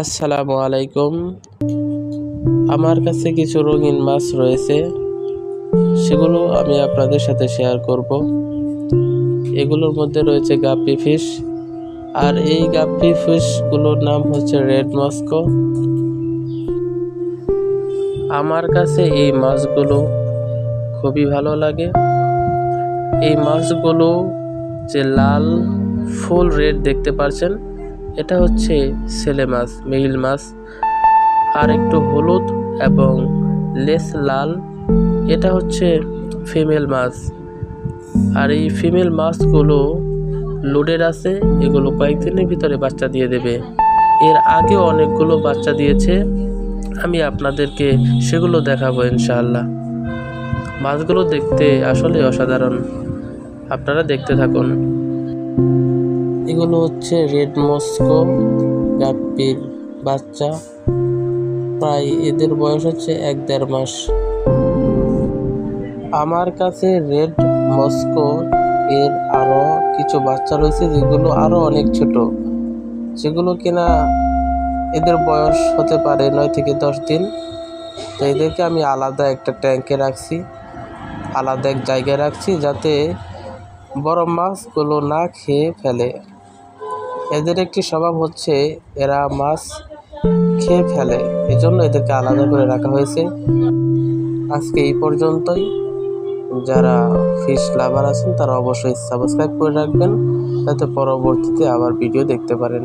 আসসালামু আলাইকুম। আমার কাছে কিছু রঙিন মাছ রয়েছে। সেগুলো আমি আপনাদের সাথে শেয়ার করব। এগুলোর মধ্যে রয়েছে গাপ্পি ফিশ আর এই গাপ্পি ফিশগুলোর নাম হচ্ছে রেড মস্কো আমার কাছে এই মাছগুলো খুবই ভালো লাগে। এই মাছগুলো যে লাল, ফুল রেড দেখতে পাচ্ছেন এটা হচ্ছে ছেলে মাছ মেইল মাছ। আর একটু হলুদ এবং লেস লাল। এটা হচ্ছে ফিমেল মাছ। আর এই ফিমেল মাছগুলো লোডের আছে, এগুলো কয়েকদিনের ভিতরে বাচ্চা দিয়ে দেবে। এর আগেও অনেকগুলো বাচ্চা দিয়েছে। আমি আপনাদেরকে সেগুলো দেখাবো ইনশাআল্লাহ। মাছগুলো দেখতে আসলে অসাধারণ। আপনারা দেখতে থাকুন। এগুলো হচ্ছে রেড মস্কো, গাপ্পির বাচ্চা। প্রায় এদের বয়স হচ্ছে এক দেড় মাস। আমার কাছে রেড মস্কো এর আরও কিছু বাচ্চা রয়েছে যেগুলো আরও অনেক ছোট, যেগুলো কিনা এদের বয়স হতে পারে নয় থেকে দশ দিন। তো এদেরকে আমি আলাদা একটা ট্যাঙ্কে রাখছি, আলাদা এক জায়গায় রাখছি যাতে বড় মাছগুলো না খেয়ে ফেলে। এদের একটি স্বভাব হচ্ছে এরা মাছ খেয়ে ফেলে। এজন্য এদেরকে আলাদা করে রাখা হয়েছে। আজকে এই পর্যন্তই। যারা ফিশ লাভার আছেন, তারা অবশ্যই সাবস্ক্রাইব করে রাখবেন। যাতে পরবর্তীতে আবার ভিডিও দেখতে পারেন।